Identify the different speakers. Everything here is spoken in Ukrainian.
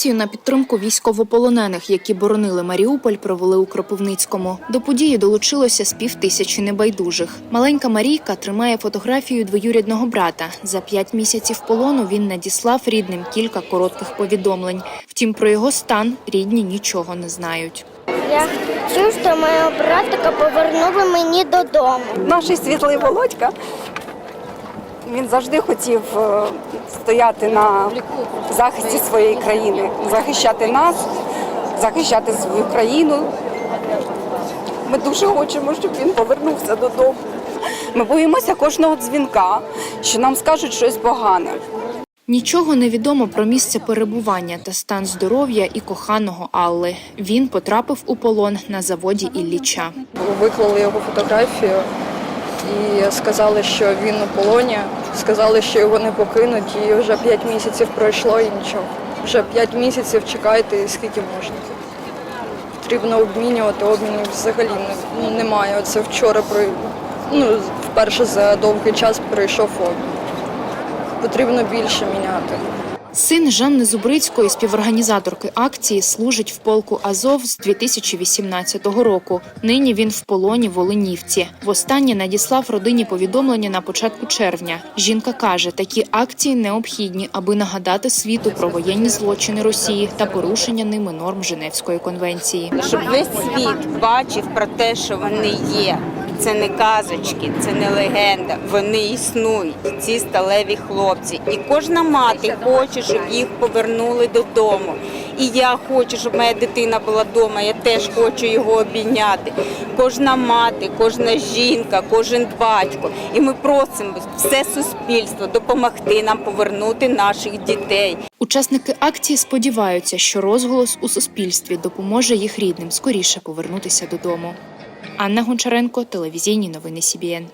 Speaker 1: Акцію на підтримку військовополонених, які боронили Маріуполь, провели у Кропивницькому. До події долучилося з півтисячі небайдужих. Маленька Марійка тримає фотографію двоюрідного брата. За п'ять місяців полону він надіслав рідним кілька коротких повідомлень. Втім, про його стан рідні нічого не знають.
Speaker 2: Я хочу, що мого братика повернули мені додому.
Speaker 3: Наш світлий Володька. Він завжди хотів е, стояти на захисті своєї країни, захищати нас, захищати свою країну. Ми дуже хочемо, щоб він повернувся додому. Ми боїмося кожного дзвінка, що нам скажуть щось погане.
Speaker 1: Нічого не відомо про місце перебування та стан здоров'я і коханого Алли. Він потрапив у полон на заводі Ілліча.
Speaker 4: виклали його фотографію і сказали, що він у полоні. Сказали, що його не покинуть, і вже 5 місяців пройшло і нічого. Вже 5 місяців чекайте, скільки можна. Потрібно обмінювати, обмінів взагалі ну, немає. Оце вчора при ну, вперше за довгий час пройшов обмін. Потрібно більше міняти.
Speaker 1: Син Жанни Зубрицької, співорганізаторки акції, служить в полку Азов з 2018 року. Нині він в полоні в Оленівці. Востаннє надіслав родині повідомлення на початку червня. Жінка каже, такі акції необхідні, аби нагадати світу про воєнні злочини Росії та порушення ними норм Женевської конвенції.
Speaker 5: щоб весь світ бачив про те, що вони є. Це не казочки, це не легенда. Вони існують, ці сталеві хлопці. І кожна мати хоче, щоб їх повернули додому. І я хочу, щоб моя дитина була вдома. Я теж хочу його обійняти. Кожна мати, кожна жінка, кожен батько. І ми просимо все суспільство допомогти нам повернути наших дітей.
Speaker 1: Учасники акції сподіваються, що розголос у суспільстві допоможе їх рідним скоріше повернутися додому. Анна Гончаренко, телевізійні новини СІБІН.